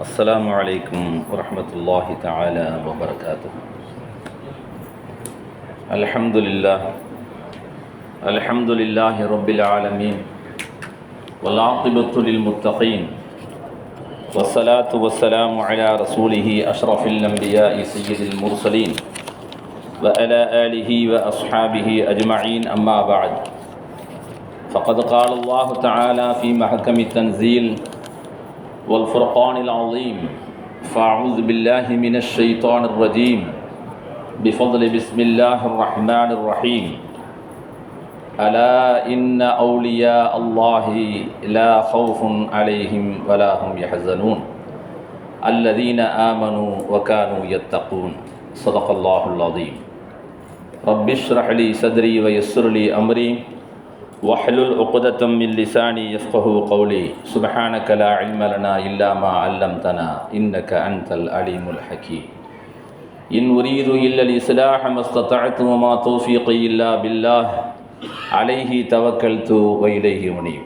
السلام عليكم ورحمة الله تعالى وبركاته. الحمد لله. الحمد لله رب العالمين. والعاقبة للمتقين. والصلاة والسلام على رسوله أشرف الأنبياء سيد المرسلين. وعلى آله وأصحابه أجمعين أما بعد. فقد قال الله تعالى في محكم التنزيل والفرقان العظيم. فأعوذ بالله من الشيطان الرجيم. بفضل بسم الله الرحمن الرحيم. ألا إن أولياء الله لا خوف عليهم ولا هم يحزنون. الذين آمنوا وكانوا يتقون. صدق الله العظيم. رب اشرح لي صدري ويسر لي أمري. واحلل عقدة من لساني يفقه قولي. سبحانك لا علم لنا إلا ما علمتنا إنك أنت العليم الحكيم. إن أريد إلا الإصلاح ما استطعت وما توفيقي إلا بالله. عليه توكلت وإليه منيب.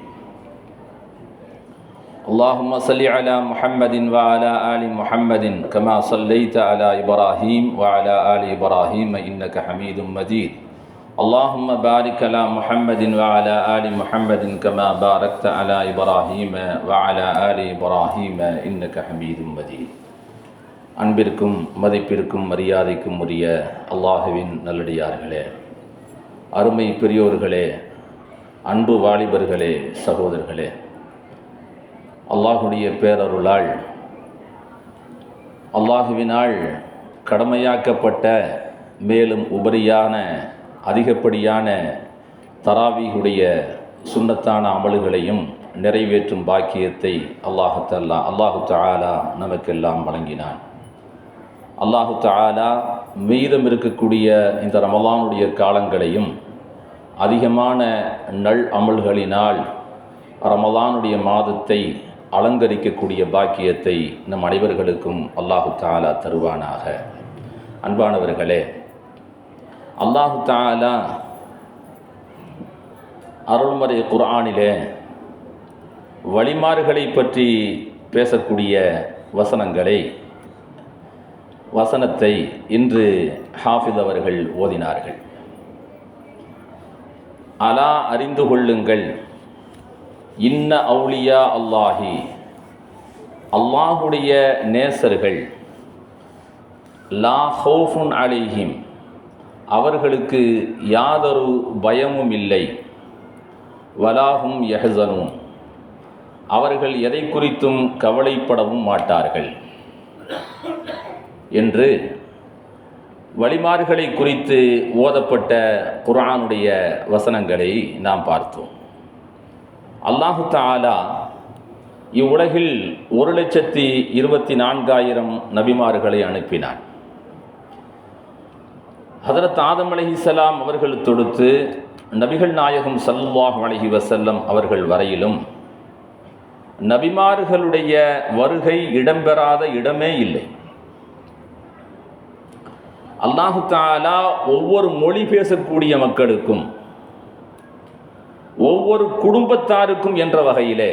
اللهم صل على محمد وعلى آل محمد كما صليت على إبراهيم وعلى آل إبراهيم إنك حميد مجيد. اللهم بارك على محمد وعلى آل محمد كما باركت على إبراهيم وعلى آل إبراهيم إنك حميد مجيد அன்பிற்கும் மதிப்பிற்கும் மரியாதைக்கும் உரிய அல்லாஹுவின் நல்லடியார்களே அருமை பெரியோர்களே அன்பு வாலிபர்களே சகோதரர்களே அல்லாஹுடைய பேரருளால் அல்லாஹுவினால் கடமையாக்கப்பட்ட மேலும் உபரியான அதிகப்படியான தராவீகுடைய சுண்ணத்தான அமல்களையும் நிறைவேற்றும் பாக்கியத்தை அல்லாஹு தல்லா அல்லாஹு தாலா நமக்கெல்லாம் வழங்கினான். அல்லாஹு தாலா மீதம் இருக்கக்கூடிய இந்த ரமலானுடைய காலங்களையும் அதிகமான நல் அமல்களினால் ரமலானுடைய மாதத்தை அலங்கரிக்கக்கூடிய பாக்கியத்தை நம் அனைவர்களுக்கும் அல்லாஹு தாலா தருவானாக. அன்பானவர்களே அல்லாஹு தாலா அருள்மறை குர்ஆனிலே வழிமாறுகளை பற்றி பேசக்கூடிய வசனங்களை வசனத்தை இன்று ஹாஃபித் அவர்கள் ஓதினார்கள். அலா அறிந்து கொள்ளுங்கள். இன்ன அவுலியா அல்லாஹி. அல்லாஹுடைய நேசர்கள் லா ஹோஃபுன் அலிஹிம். அவர்களுக்கு யாதொரு பயமும் இல்லை. வலாகும் யஹசனும் அவர்கள் எதை குறித்தும் கவலைப்படவும் மாட்டார்கள். என்று வழிமார்களை குறித்து ஓதப்பட்ட குரானுடைய வசனங்களை நாம் பார்த்தோம். அல்லாஹு தாலா இவ்வுலகில் ஒரு லட்சத்தி இருபத்தி நான்காயிரம் நபிமார்களை அனுப்பினான். ஹதரத் ஆதம் அலஹிசலாம் அவர்கள் தொடுத்து நபிகள் நாயகம் சல்வாஹ் அலஹி வசல்லம் அவர்கள் வரையிலும் நபிமார்களுடைய வருகை இடம்பெறாத இடமே இல்லை. அல்லாஹு தாலா ஒவ்வொரு மொழி பேசக்கூடிய மக்களுக்கும் ஒவ்வொரு குடும்பத்தாருக்கும் என்ற வகையிலே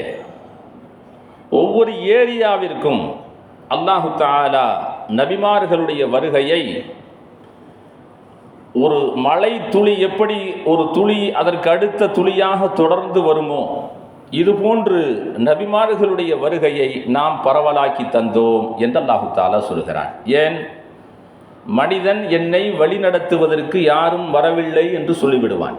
ஒவ்வொரு ஏரியாவிற்கும் அல்லாஹு தாலா நபிமார்களுடைய வருகையை ஒரு மழை துளி எப்படி ஒரு துளி அதற்கு அடுத்த துளியாக தொடர்ந்து வருமோ? இதுபோன்று நபிமார்களுடைய வருகையை நாம் பரவலாக்கி தந்தோம் என்று அல்லாஹு தாலா சொல்கிறான். ஏன்? மனிதன் என்னை வழிநடத்துவதற்கு யாரும் வரவில்லை என்று சொல்லிவிடுவான்.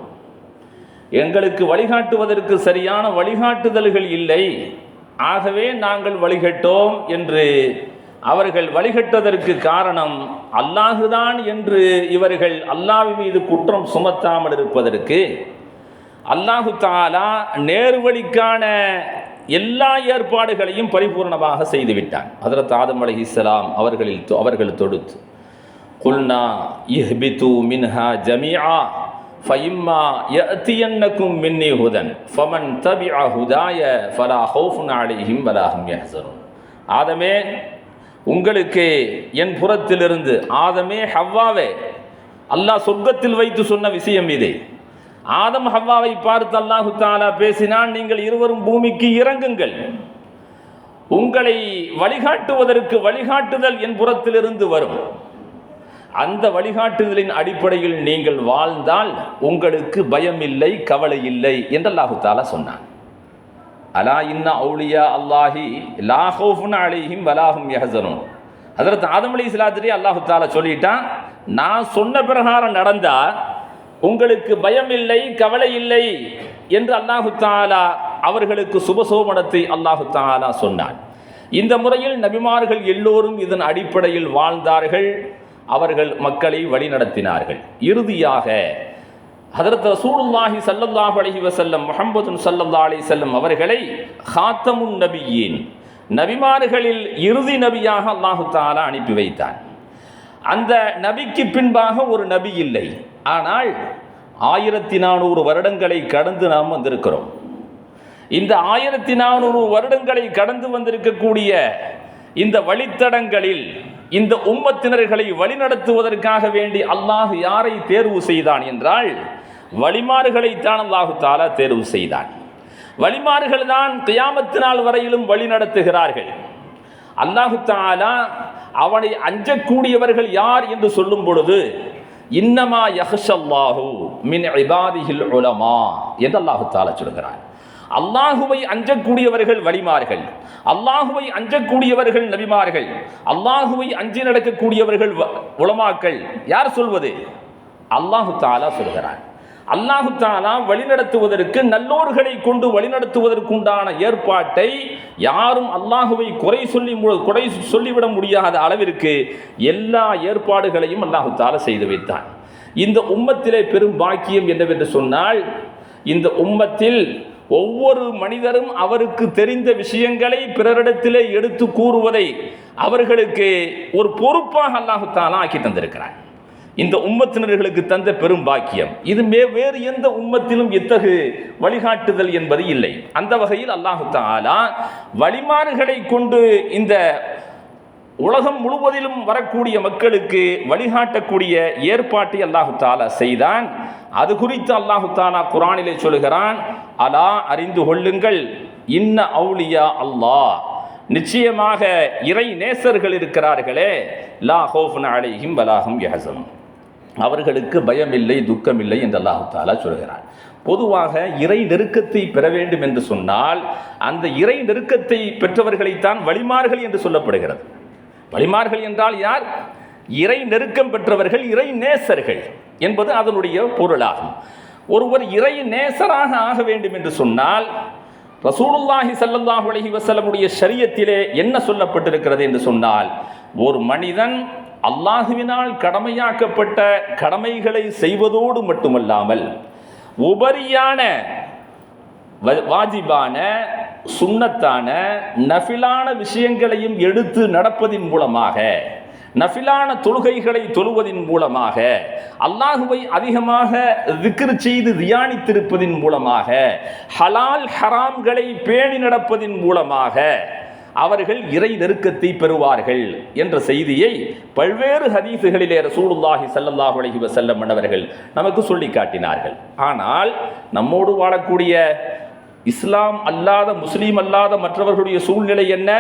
எங்களுக்கு வழிகாட்டுவதற்கு சரியான வழிகாட்டுதல்கள் இல்லை. ஆகவே நாங்கள் வழிகட்டோம் என்று அவர்கள் வழிகட்டதற்கு காரணம் அல்லாஹுதான் என்று இவர்கள் அல்லாஹ் மீது குற்றம் சுமத்தாமல் இருப்பதற்கு அல்லாஹு தாலா நேர்வழிக்கான எல்லா ஏற்பாடுகளையும் பரிபூர்ணமாக செய்துவிட்டான். ஹதரத் ஆதம் அலி இஸ்லாம் அவர்களில் அவர்கள் தொடுத்து குல்னா இஹ்பித்து மின்ஹா ஜமியா ஃபைம்மா யத்தியன்னக்கும் மின்னி ஹுதன் ஃபமன் தபிஅ ஹுதாய ஃபலா ஹவுஃபுன் அலைஹிம் வலாஹும் யஹ்சனுன் ஆதமே உங்களுக்கு என் புறத்திலிருந்து ஆதமே ஹவ்வாவே. அல்லாஹ் சொர்க்கத்தில் வைத்து சொன்ன விஷயம் இது. ஆதம் ஹவ்வாவை பார்த்து அல்லாஹு தாலா பேசினால் நீங்கள் இருவரும் பூமிக்கு இறங்குங்கள். உங்களை வழிகாட்டுவதற்கு வழிகாட்டுதல் என் புறத்திலிருந்து வரும். அந்த வழிகாட்டுதலின் அடிப்படையில் நீங்கள் வாழ்ந்தால் உங்களுக்கு பயம் இல்லை கவலை இல்லை என்று அல்லாஹு தாலா சொன்னான். அலா இன்ன அவுலியா அல்லாஹி லாஹோஃபுன் அலிஹிம் வலாஹும் யஹசனும் அதற்கு ஆதம் அலி இஸ்லாத்திரி அல்லாஹு தாலா சொல்லிட்டான் நான் சொன்ன பிரகாரம் நடந்தா உங்களுக்கு பயம் இல்லை கவலை இல்லை என்று அல்லாஹு தாலா அவர்களுக்கு சுபசோமனத்தை அல்லாஹு தாலா சொன்னான் இந்த முறையில் நபிமார்கள் எல்லோரும் இதன் அடிப்படையில் வாழ்ந்தார்கள் அவர்கள் மக்களை வழிநடத்தினார்கள் இறுதியாக ஹதரத் ரசூலுல்லாஹி சல்லல்லாஹு அலஹி வசல்லம் முஹம்மது சல்லல்லா அலி செல்லம் அவர்களை ஹாத்தமுன் நபியின் நபிமார்களில் இறுதி நபியாக அல்லாஹு தாலா அனுப்பி வைத்தான். அந்த நபிக்கு பின்பாக ஒரு நபி இல்லை. ஆனால் ஆயிரத்தி நானூறு வருடங்களை கடந்து நாம் வந்திருக்கிறோம். இந்த ஆயிரத்தி நானூறு வருடங்களை கடந்து வந்திருக்கக்கூடிய இந்த வழித்தடங்களில் இந்த உம்மத்தினர்களை வழிநடத்துவதற்காக வேண்டி அல்லாஹ் யாரை தேர்வு செய்தான் என்றால் வழிமாறுகளைத்தான் அல்லாஹு தாலா தேர்வு செய்தான். வழிமாறுகள் தான் கியாமத்து நாள் வரையிலும் வழி நடத்துகிறார்கள். அல்லாஹு தாலா அவனை அஞ்சக்கூடியவர்கள் யார் என்று சொல்லும் பொழுது இன்னமா யஹ்ஷல்லாஹு மின் இபாதிஹில் உலமா என்று அல்லாஹு தாலா அல்லாஹுவை அஞ்சக்கூடியவர்கள் வழிமார்கள் அல்லாஹுவை அஞ்சக்கூடியவர்கள் நபிமார்கள் அல்லாஹுவை அஞ்சி நடக்கக்கூடியவர்கள் வ- உலமாக்கள் யார் சொல்வது? அல்லாஹு தாலா சொல்கிறான். அல்லாஹுத்தாலா வழிநடத்துவதற்கு நல்லோர்களை கொண்டு வழிநடத்துவதற்குண்டான ஏற்பாட்டை யாரும் அல்லாஹுவை குறை சொல்லி குறை சொல்லிவிட முடியாத அளவிற்கு எல்லா ஏற்பாடுகளையும் அல்லாஹுத்தாலா செய்து வைத்தான். இந்த உம்மத்திலே பெரும் பாக்கியம் என்னவென்று சொன்னால் இந்த உம்மத்தில் ஒவ்வொரு மனிதரும் அவருக்கு தெரிந்த விஷயங்களை பிறரிடத்திலே எடுத்து கூறுவதை அவர்களுக்கு ஒரு பொறுப்பாக அல்லாஹுத்தாலா ஆக்கி தந்திருக்கிறார் இந்த உம்மத்தினர்களுக்கு தந்த பெரும் பாக்கியம். இது மே வேறு எந்த உம்மத்திலும் இத்தகு வழிகாட்டுதல் என்பது இல்லை. அந்த வகையில் அல்லாஹு தாலா வழிமாறுகளை கொண்டு இந்த உலகம் முழுவதிலும் வரக்கூடிய மக்களுக்கு வழிகாட்டக்கூடிய ஏற்பாட்டை அல்லாஹு தாலா செய்தான். அது குறித்து அல்லாஹு தாலா குரானிலே சொல்கிறான் அலா அறிந்து கொள்ளுங்கள் இன்ன அவுளியா அல்லாஹ். நிச்சயமாக இறை நேசர்கள் இருக்கிறார்களே லா ஹோஃபுன் அலைஹிம் வலாஹும் யஹசனும் அவர்களுக்கு பயமில்லை துக்கமில்லை என்று அல்லாஹாலா சொல்கிறார் பொதுவாக இறை நெருக்கத்தை பெற வேண்டும் என்று சொன்னால் அந்த இறை நெருக்கத்தை பெற்றவர்களைத்தான் வழிமார்கள் என்று சொல்லப்படுகிறது. வழிமார்கள் என்றால் யார்? இறை நெருக்கம் பெற்றவர்கள் இறை நேசர்கள் என்பது அதனுடைய பொருளாகும். ஒருவர் இறை நேசராக ஆக வேண்டும் என்று சொன்னால் ரசூலுல்லாஹி சல்லாஹு அலஹி வசலமுடைய சரியத்திலே என்ன சொல்லப்பட்டிருக்கிறது என்று சொன்னால் ஒரு மனிதன் அல்லாஹுவினால் கடமையாக்கப்பட்ட கடமைகளை செய்வதோடு மட்டுமல்லாமல் உபரியான வ- வாஜிபான சுண்ணத்தான நஃபிலான விஷயங்களையும் எடுத்து நடப்பதின் மூலமாக நஃபிலான தொழுகைகளை தொழுவதின் மூலமாக அல்லாஹுவை அதிகமாக திக்ர் செய்து தியானித்திருப்பதின் மூலமாக ஹலால் ஹராம்களை பேணி நடப்பதின் மூலமாக அவர்கள் இறை நெருக்கத்தை பெறுவார்கள் என்ற செய்தியை பல்வேறு ஹதீசுகளிலே ரசூலுல்லாஹி சல்லல்லாஹு அலைஹி வஸல்லம் மன்னவர்கள் நமக்கு சொல்லி காட்டினார்கள் ஆனால் நம்மோடு வாழக்கூடிய இஸ்லாம் அல்லாத முஸ்லீம் அல்லாத மற்றவர்களுடைய சூழ்நிலை என்ன?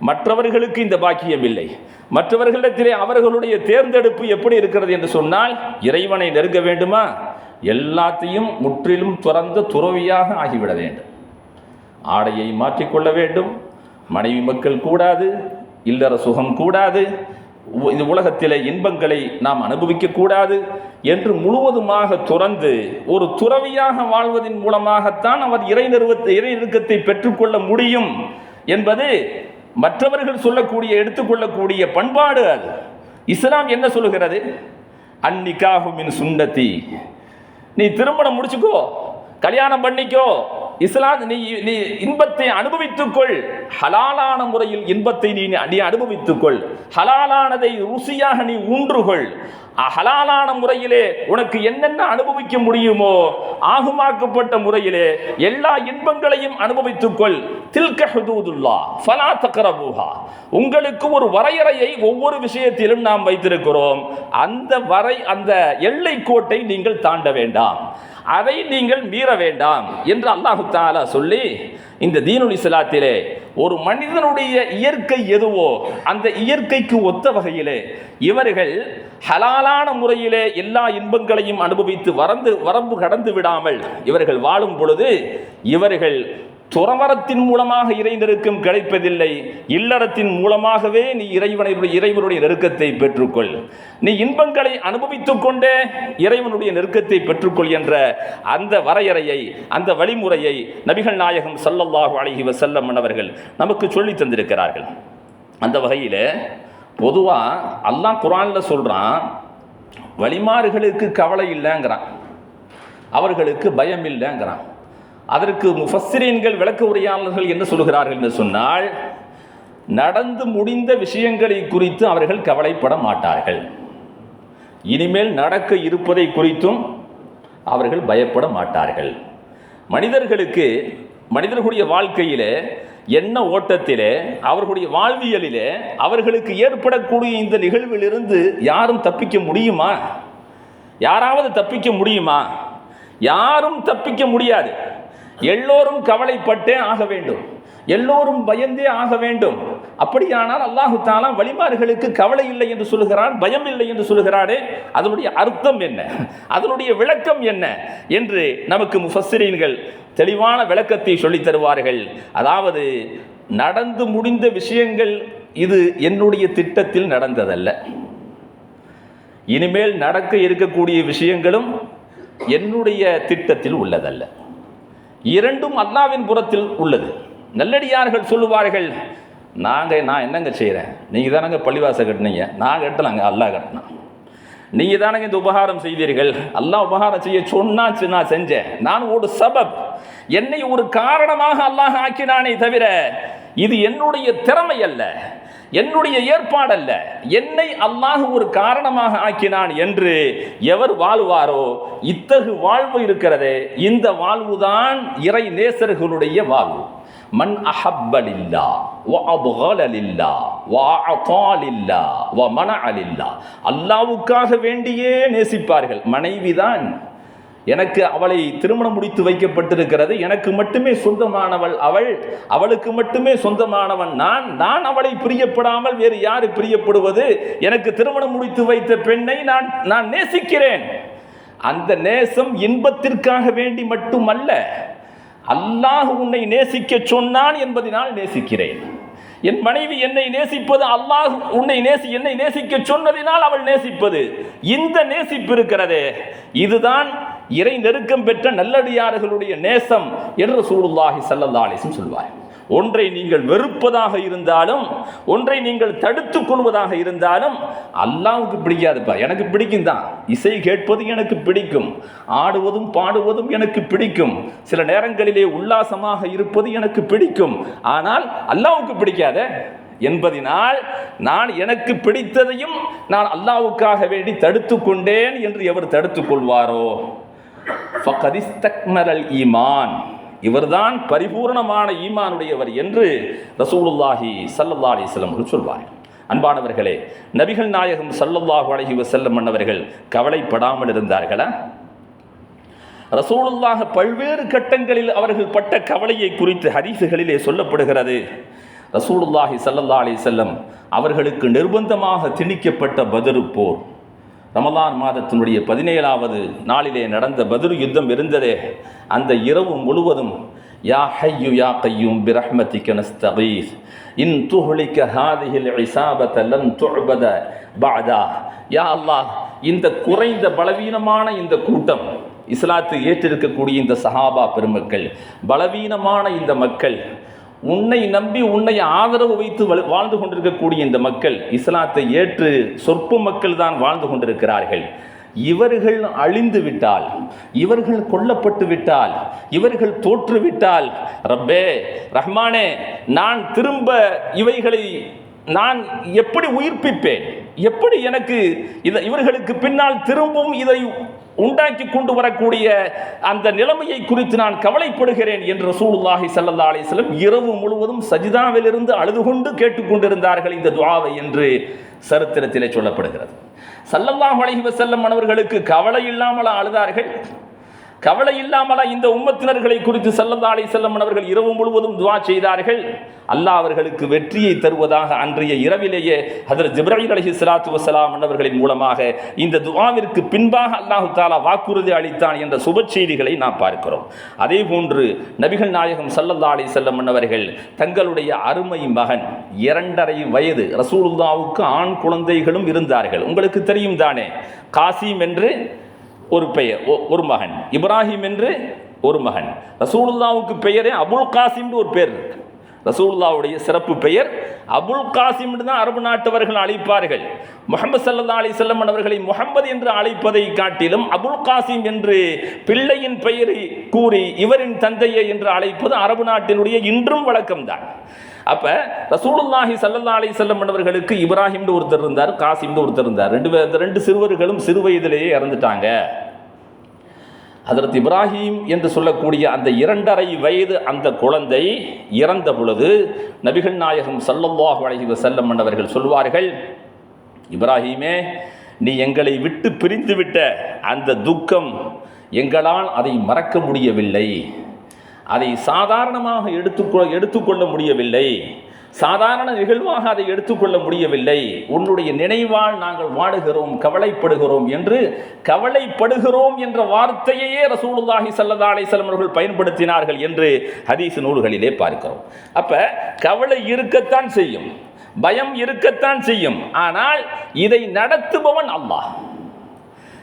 மற்றவர்களுக்கு இந்த பாக்கியம் இல்லை. மற்றவர்களிடத்திலே அவர்களுடைய தேர்ந்தெடுப்பு எப்படி இருக்கிறது என்று சொன்னால் இறைவனை நெருங்க வேண்டுமா? எல்லாத்தையும் முற்றிலும் துறந்த துறவியாக ஆகிவிட வேண்டும். ஆடையை மாற்றிக்கொள்ள வேண்டும். மனைவி மக்கள் கூடாது இல்லற சுகம் கூடாது இந்த உலகத்திலே இன்பங்களை நாம் அனுபவிக்கக்கூடாது என்று முழுவதுமாக துறந்து ஒரு துறவியாக வாழ்வதன் மூலமாகத்தான் அவர் இறை நிறுவத்தை இறை நெருக்கத்தை பெற்றுக்கொள்ள முடியும் என்பது மற்றவர்கள் சொல்லக்கூடிய எடுத்துக்கொள்ளக்கூடிய பண்பாடு அது. இஸ்லாம் என்ன சொல்லுகிறது? அந்நிகாஹு சுண்டத்தி நீ திருமணம் முடிச்சுக்கோ கல்யாணம் பண்ணிக்கோ இஸ்லாம் நீ நீ இன்பத்தை அனுபவித்துக்கொள். ஹலாலான முறையில் இன்பத்தை நீ நீ அனுபவித்துக்கொள். ஹலாலானதை ருசியாக நீ ஊன்றுகொள். ஹலாலான முறையிலே உனக்கு என்னென்ன அனுபவிக்க முடியுமோ ஆகுமாக்கப்பட்ட முறையிலே எல்லா இன்பங்களையும் அனுபவித்துக்கொள். தில்க ஹுதூதுல்லா ஃபலா தக்ரபூஹா. உங்களுக்கு ஒரு வரையறையை ஒவ்வொரு விஷயத்திலும் நாம் வைத்திருக்கிறோம். அந்த வரை அந்த எல்லை கோட்டை நீங்கள் தாண்ட வேண்டாம். அதை நீங்கள் மீற வேண்டாம் என்று அல்லாஹு தாலா சொல்லி இந்த தீனுல் இஸ்லாத்திலே ஒரு மனிதனுடைய இயற்கை எதுவோ அந்த இயற்கைக்கு ஒத்த வகையிலே இவர்கள் ஹலாலான முறையிலே எல்லா இன்பங்களையும் அனுபவித்து வரந்து வரம்பு கடந்து விடாமல் இவர்கள் வாழும் பொழுது இவர்கள் துறவரத்தின் மூலமாக இறை நெருக்கம் கிடைப்பதில்லை. இல்லறத்தின் மூலமாகவே நீ இறைவனை இறைவனுடைய நெருக்கத்தை பெற்றுக்கொள். நீ இன்பங்களை அனுபவித்துக் கொண்டே இறைவனுடைய நெருக்கத்தை பெற்றுக்கொள் என்ற அந்த வரையறையை அந்த வழிமுறையை நபிகள் நாயகம் சல்லல்லாஹு அழகி வசல்லம் அவர்கள் நமக்கு சொல்லி தந்திருக்கிறார்கள். அந்த வகையில் பொதுவாக அல்லாஹ் குரானில் சொல்கிறான் வழிமாறுகளுக்கு கவலை இல்லைங்கிறான். அவர்களுக்கு பயம் இல்லைங்கிறான். அதற்கு முஃபஸ்ரீன்கள் விளக்க உரையாளர்கள் என்ன சொல்கிறார்கள் என்று சொன்னால் நடந்து முடிந்த விஷயங்களை குறித்து அவர்கள் கவலைப்பட மாட்டார்கள். இனிமேல் நடக்க இருப்பதை குறித்தும் அவர்கள் பயப்பட மாட்டார்கள். மனிதர்களுக்கு மனிதர்களுடைய வாழ்க்கையிலே என்ன ஓட்டத்திலே அவர்களுடைய வாழ்வியலிலே அவர்களுக்கு ஏற்படக்கூடிய இந்த நிகழ்விலிருந்து யாரும் தப்பிக்க முடியுமா? யாராவது தப்பிக்க முடியுமா? யாரும் தப்பிக்க முடியாது. எல்லோரும் கவலைப்பட்டே ஆக வேண்டும். எல்லோரும் பயந்தே ஆக வேண்டும். அப்படியானால் அல்லாஹு தாலா வழிமாறுகளுக்கு கவலை இல்லை என்று சொல்லுகிறான் பயம் இல்லை என்று சொல்லுகிறாரே அதனுடைய அர்த்தம் என்ன? அதனுடைய விளக்கம் என்ன என்று நமக்கு முஃபஸ்ரீன்கள் தெளிவான விளக்கத்தை சொல்லித் தருவார்கள். அதாவது நடந்து முடிந்த விஷயங்கள் இது என்னுடைய திட்டத்தில் நடந்ததல்ல. இனிமேல் நடக்க இருக்கக்கூடிய விஷயங்களும் என்னுடைய திட்டத்தில் உள்ளதல்ல. இரண்டும் அல்லாவின் புறத்தில் உள்ளது. நல்லடியார்கள் சொல்லுவார்கள் நாங்கள் நான் என்னங்க செய்கிறேன் நீங்கள் தானங்க பள்ளிவாசை கட்டினீங்க. நான் கட்டலாங்க அல்லாஹ் கட்டினான் நீங்கள் தானங்க இந்த உபகாரம் செய்தீர்கள் அல்லாஹ் உபகாரம் செய்ய சொன்னாச்சு நான் செஞ்சேன். நான் ஒரு சபப். என்னை ஒரு காரணமாக அல்லாஹ் ஆக்கினானே தவிர இது என்னுடைய திறமை அல்ல. என்னுடைய ஏற்பாடல்ல. என்னை அல்லாஹ் ஒரு காரணமாக ஆக்கினான் என்று எவர் வாழ்வாரோ இத்தகு வாழ்வு இருக்கிறதே இந்த வாழ்வுதான் இறை நேசர்களுடைய வாழ்வு. மண் அஹப்பலில்லா வ அபுகலில்லா வ அத்தாலில்லா வ மன அலில்லா அல்லாவுக்காக வேண்டியே நேசிப்பார்கள். மனைவிதான் எனக்கு அவளை திருமணம் முடித்து வைக்கப்பட்டிருக்கிறது. எனக்கு மட்டுமே சொந்தமானவள் அவள். அவளுக்கு மட்டுமே சொந்தமானவன் நான். நான் அவளை பிரியப்படாமல் வேறு யாரு பிரியப்படுவது? எனக்கு திருமணம் முடித்து வைத்த பெண்ணை நான் நான் நேசிக்கிறேன். அந்த நேசம் இன்பத்திற்காக வேண்டி மட்டுமல்ல அல்லாஹ் உன்னை நேசிக்க சொன்னான் என்பதனால் நேசிக்கிறேன். என் மனைவி என்னை நேசிப்பது அல்லாஹ் உன்னை நேசி என்னை நேசிக்க சொன்னதினால் அவள் நேசிப்பது. இந்த நேசிப்பு இருக்கிறதே. இதுதான் இறை நெருக்கம் பெற்ற நல்லடியார்களுடைய நேசம் என்று சூடுல்லாஹி சல்லல்லா சொல்வார்கள். ஒன்றை நீங்கள் வெறுப்பதாக இருந்தாலும் ஒன்றை நீங்கள் தடுத்து கொள்வதாக இருந்தாலும் அல்லாவுக்கு பிடிக்காதுப்பா. எனக்கு பிடிக்கும் தான். இசை கேட்பது எனக்கு பிடிக்கும். ஆடுவதும் பாடுவதும் எனக்கு பிடிக்கும். சில நேரங்களிலே உல்லாசமாக இருப்பது எனக்கு பிடிக்கும். ஆனால் அல்லாவுக்கு பிடிக்காத என்பதினால் நான் எனக்கு பிடித்ததையும் நான் அல்லாவுக்காக வேண்டி தடுத்து கொண்டேன் என்று எவர் தடுத்துக் கொள்வாரோ? ஈமான். இவர்தான் பரிபூர்ணமான ஈமானுடையவர் என்று ரசூலுல்லாஹி சல்லல்லா அலிஸ்லம் அவர்கள் சொல்வார்கள். அன்பானவர்களே நபிகள் நாயகம் சல்லல்லாஹு அலைஹி வசல்லம் அன்னவர்கள் கவலைப்படாமல் இருந்தார்களா? ரசூலுல்லாஹ் பல்வேறு கட்டங்களில் அவர்கள் பட்ட கவலையை குறித்து ஹதீசுகளிலே சொல்லப்படுகிறது. ரசூலுல்லாஹி சல்லல்லா அலி செல்லம் அவர்களுக்கு நிர்பந்தமாக திணிக்கப்பட்ட பதரு போர். ரமலான் மாதத்தினுடைய பதினேழாவது நாளிலே நடந்த பத்ரு யுத்தம் இருந்ததே அந்த இரவு முழுவதும் யா ஹையு யா கையும் பிரஹ்மதிக்க நஸ்தகீஸ் இன் துஹ்லிக்க ஹாதிஹில் இசாபத லன் துழ்பத பாதா யா அல்லாஹ் இந்த குறைந்த பலவீனமான இந்த கூட்டம் இஸ்லாத்தை ஏற்றிருக்கக்கூடிய இந்த சஹாபா பெருமக்கள் பலவீனமான இந்த மக்கள் உன்னை நம்பி உன்னை ஆதரவு வைத்து வள- வாழ்ந்து கொண்டிருக்கக்கூடிய இந்த மக்கள் இஸ்லாத்தை ஏற்று சொற்ப மக்கள் தான் வாழ்ந்து கொண்டிருக்கிறார்கள். இவர்கள் அழிந்து விட்டால் இவர்கள் கொல்லப்பட்டு விட்டால் இவர்கள் தோற்றுவிட்டால் ரப்பே ரஹ்மானே நான் திரும்ப இவைகளை நான் எப்படி உயிர்ப்பிப்பேன்? எப்படி எனக்கு இதை இவர்களுக்கு பின்னால் திரும்பவும் இதை உண்டாக்கி கொண்டு வரக்கூடிய அந்த நிலைமையை குறித்து நான் கவலைப்படுகிறேன் என்று ரசூலுல்லாஹி சல்லா அலிஸ்லம் இரவு முழுவதும் சஜிதாவிலிருந்து அழுது கொண்டு கேட்டுக்கொண்டிருந்தார்கள் இந்த துவாவை என்று சரித்திரத்திலே சொல்லப்படுகிறது. சல்லல்லாஹ் அலைஹி வசல்லம் அவர்களுக்கு கவலை இல்லாமல் அழுதார்கள்? கவலை இல்லாமலா இந்த உம்மத்தினர்களை குறித்து சல்லல்லா அலி செல்லம் அவர்கள் இரவு முழுவதும் துவா செய்தார்கள். அல்லாஹ் அவர்களுக்கு வெற்றியை தருவதாக அன்றைய இரவிலேயே ஹதரத் ஜிப்ராஹிம் அலஹி சலாத்து வசலாம் அன்னவர்களின் மூலமாக இந்த துவாவிற்கு பின்பாக அல்லாஹு தாலா வாக்குறுதி அளித்தான் என்ற சுப செய்திகளை நாம் பார்க்கிறோம். அதே போன்று நபிகள் நாயகம் சல்லல்லா அலி செல்லம் அவர்கள் தங்களுடைய அருமை மகன் இரண்டரை வயது ரசூலுல்லாவுக்கு ஆண் குழந்தைகளும் இருந்தார்கள். உங்களுக்கு தெரியும் தானே? காசிம் என்று ஒரு பெயர் ஒரு மகன். இப்ராஹிம் என்று ஒரு மகன். ரசூலுல்லாவுக்கு பெயரே அபுல் காசிம்னு ஒரு பேர் இருக்கு. ரசூலுல்லாவுடைய சிறப்பு பெயர் அபுல் காசிம் தான் அரபு நாட்டவர்கள் அழைப்பார்கள். முகமது சல்லா அலி செல்லம் அவர்களை முகமது என்று அழைப்பதை காட்டிலும் அபுல் காசிம் என்று பிள்ளையின் பெயரை கூறி இவரின் தந்தையை என்று அழைப்பது அரபு நாட்டினுடைய இன்றும் வழக்கம்தான். அப்போ ரசூலுல்லாஹி ஸல்லல்லாஹு அலி செல்லம் அவர்களுக்கு இப்ராஹிம்னு ஒருத்தர் இருந்தார் காசிம்னு ஒருத்தர் இருந்தார். ரெண்டு பேர் இந்த ரெண்டு சிறுவர்களும் சிறு வயதிலேயே இறந்துட்டாங்க. அதற்கு இப்ராஹிம் என்று சொல்லக்கூடிய அந்த இரண்டரை வயது அந்த குழந்தை இறந்த பொழுது நபிகள் நாயகம் சல்லல்லாஹ் அலைஹி செல்லம் அவர்கள் சொல்வார்கள் இப்ராஹிமே நீ எங்களை விட்டு பிரிந்து விட்ட அந்த துக்கம் எங்களால் அதை மறக்க முடியவில்லை. அதை சாதாரணமாக எடுத்துக்கொ எடுத்துக்கொள்ள முடியவில்லை. சாதாரண நிகழ்வாக அதை எடுத்துக்கொள்ள முடியவில்லை. உன்னுடைய நினைவால் நாங்கள் வாடுகிறோம் கவலைப்படுகிறோம் என்று கவலைப்படுகிறோம் என்ற வார்த்தையையே ரசூலுல்லாஹி ஸல்லல்லாஹு அலைஹி அவர்கள் பயன்படுத்தினார்கள் என்று ஹதீஸ் நூல்களிலே பார்க்கிறோம். அப்போ கவலை இருக்கத்தான் செய்யும் பயம் இருக்கத்தான் செய்யும். ஆனால் இதை நடத்துபவன் அல்லாஹ்.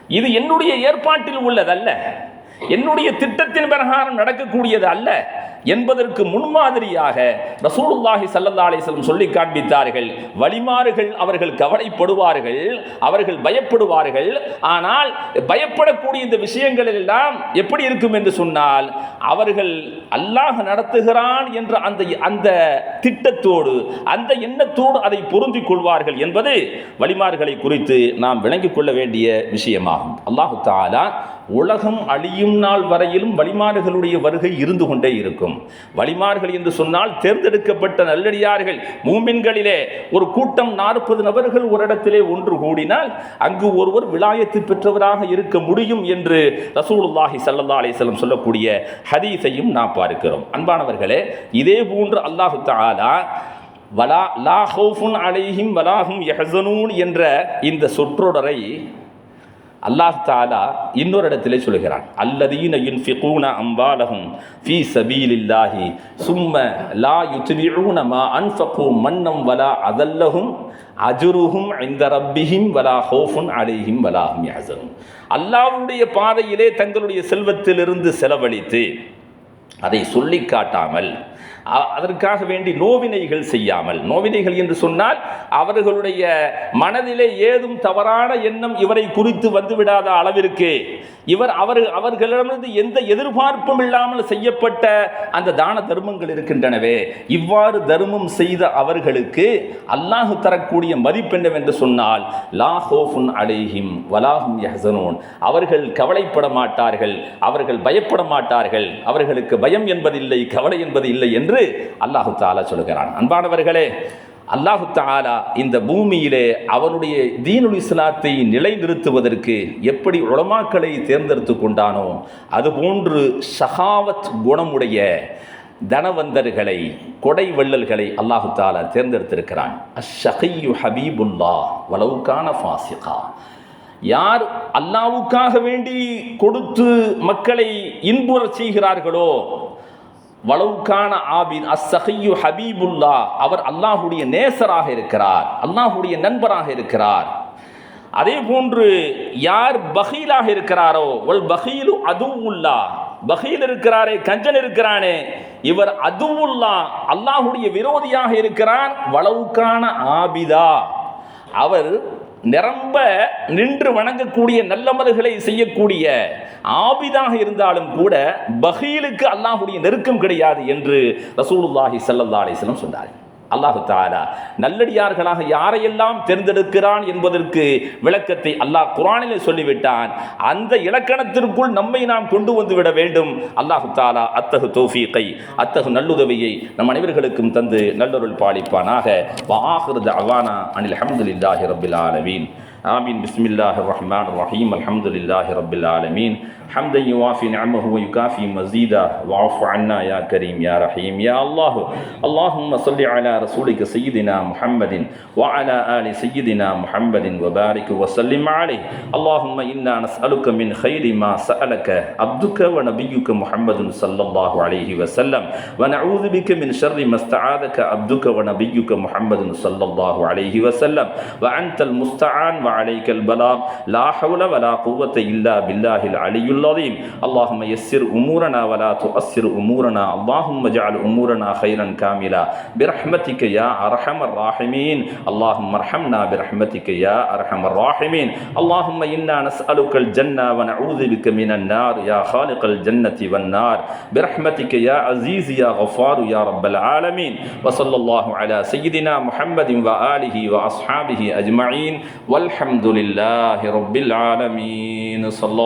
இது என்னுடைய ஏற்பாட்டில் உள்ளதல்ல. என்னுடைய திட்டத்தின் பிரகாரம் நடக்கக்கூடியது அல்ல என்பதற்கு முன்மாதிரியாக ரசூலுல்லாஹி சல்லல்லா அலிஸ்லம் சொல்லி காண்பித்தார்கள். வழிமாறுகள் அவர்கள் கவலைப்படுவார்கள் அவர்கள் பயப்படுவார்கள். ஆனால் பயப்படக்கூடிய இந்த விஷயங்கள் எல்லாம் எப்படி இருக்கும் என்று சொன்னால் அவர்கள் அல்லாஹ் நடத்துகிறான் என்ற அந்த அந்த திட்டத்தோடு அந்த எண்ணத்தோடு அதை பொருந்திக் கொள்வார்கள் என்பது வழிமாறுகளை குறித்து நாம் விளங்கிக் கொள்ள வேண்டிய விஷயமாகும். அல்லாஹு தாலா உலகம் அழியும் நாள் வரையிலும் வழிமாறுகளுடைய வருகை இருந்து கொண்டே இருக்கும். வழிமார்கள் என்று சொன்னால் தேர்ந்தெடுக்கப்பட்ட நல்லடியார்கள் மூமின்களிலே ஒரு கூட்டம் நாற்பது நபர்கள் ஒரு இடத்திலே ஒன்று கூடினால் அங்கு ஒருவர் விலாயத்து பெற்றவராக இருக்க முடியும் என்று ரசூலுல்லாஹி சல்லா அலிசல்லம் சொல்லக்கூடிய ஹதீஸையும் நாம் பார்க்கிறோம். அன்பானவர்களே இதே போன்று அல்லாஹு தாலா வலா லா ஹவுஃபுன் அலைஹிம் வலாஹும் யஹசனூன் என்ற இந்த சொற்றொடரை அல்லாஹ் தாலா இன்னொரு இடத்திலே சொல்கிறான் அல்லதீன யுன்ஃபிகூன அம்பாலஹும் ஃபீ சபீலில்லாஹி சும்ம லா யுத்பிஊன மா அன்ஃபகு மன்னம் வலா அதல்லஹும் அஜுருஹும் இந்த ரப்பிஹிம் வலா ஹோஃபுன் அலைஹிம் வலாஹும் யாசரும் அல்லாவுடைய பாதையிலே தங்களுடைய செல்வத்திலிருந்து செலவழித்து அதை சொல்லி காட்டாமல் அதற்காக வேண்டி நோவினைகள் செய்யாமல். நோவினைகள் என்று சொன்னால் அவர்களுடைய மனதிலே ஏதும் தவறான எண்ணம் இவரை குறித்து வந்துவிடாத அளவிற்கு. இவர் அவர் அவர்களிடமிருந்து எந்த எதிர்பார்ப்பும் இல்லாமல் செய்யப்பட்ட அந்த தான தர்மங்கள் இருக்கின்றனவே. இவ்வாறு தர்மம் செய்த அவர்களுக்கு அல்லாஹு தரக்கூடிய மதிப்பெண்ணவென்று சொன்னால் லா ஹோஃபுன் அலைஹிம் வலாஹும் யஹ்சனூன். அவர்கள் கவலைப்பட மாட்டார்கள் அவர்கள் பயப்பட மாட்டார்கள். அவர்களுக்கு பயம் என்பதில்லை கவலை என்பது இல்லை என்று அல்லாஹு தாலா சொல்கிறான் அன்பானவர்களே அல்லாஹு தாலா இந்த பூமியிலே அவனுடைய தீனுல் இஸ்லாத்தை நிலைநிறுத்துவதற்கு எப்படி உளமாக்களை தேர்ந்தெடுத்து கொண்டானோ அதுபோன்று ஷஹாவத் குணமுடைய தனவந்தர்களை கொடை வள்ளல்களை அல்லாஹு தாலா தேர்ந்தெடுத்திருக்கிறான். அஷகையு ஹபீபுல்லா வலவுக்கான ஃபாசிகா. யார் அல்லாவுக்காக வேண்டி கொடுத்து மக்களை இன்புறச் செய்கிறார்களோ வளவுக்கான ஆபின் அஸ்ஸஹியு ஹபீபுல்லா. அவர் அல்லாஹுடைய நேசராக இருக்கிறார். அல்லாஹுடைய நண்பராக இருக்கிறார். அதே போன்று யார் பகீலாக இருக்கிறாரோ ஒல் பகீலு அதுவுல்லா. பகீல் இருக்கிறாரே கஞ்சன் இருக்கிறானே. இவர் அதுவுல்லா அல்லாஹுடைய விரோதியாக இருக்கிறார் வளவுக்கான ஆபிதா. அவர் நிரம்ப நின்று வணங்கக்கூடிய நல்லமல்களை செய்யக்கூடிய ஆபிதாக இருந்தாலும் கூட பகீலுக்கு அல்லாஹுடைய நெருக்கம் கிடையாது என்று ரசூலுல்லாஹி ஸல்லல்லாஹு அலிஸ்லம் சொன்னார் அல்லாஹு தாலா நல்லடியார்களாக யாரையெல்லாம் தேர்ந்தெடுக்கிறான் என்பதற்கு விளக்கத்தை அல்லாஹ் குரானிலே சொல்லிவிட்டான். அந்த இலக்கணத்திற்குள் நம்மை நாம் கொண்டு வந்து விட வேண்டும். அல்லாஹு தாலா அத்தகு தோஃபீக்கை அத்தகு நல்லுதவியை நம் அனைவர்களுக்கும் தந்து நல்லொருள் பாலிப்பானாக. வாஹிருத அவானா அனில் அஹமதுல்லாஹி ரபில் ஆலமீன். ஆமீன். பிஸ்மில்லாஹ் ரஹ்மான் ரஹீம். அலமதுல்லாஹி ரபில் ஆலமீன். حمدا يوافي نعمه ويكافي مزيدا. واعف عنا يا كريم يا رحيم يا الله. اللهم صل على رسولك سيدنا محمد وعلى آل سيدنا محمد وبارك وسلم عليه. اللهم إنا نسألك من خير ما سألك عبدك ونبيك محمد صلى الله عليه وسلم. ونعوذ بك من شر ما استعاذك عبدك ونبيك محمد صلى الله عليه وسلم. وأنت المستعان وعليك البلاغ. لا حول ولا قوة إلا بالله العلي العظيم. اللهم يسر أمورنا ولا تؤسر أمورنا. اللهم اجعل أمورنا خيرا كاملا. برحمتك يا أرحم الراحمين. اللهم ارحمنا برحمتك يا أرحم الراحمين. اللهم إنا نسألك الجنة ونعوذ بك من النار. يا خالق الجنة والنار. برحمتك يا عزيز يا غفار يا رب العالمين. وصلى الله على سيدنا محمد وآله وأصحابه أجمعين. والحمد لله رب العالمين. صلى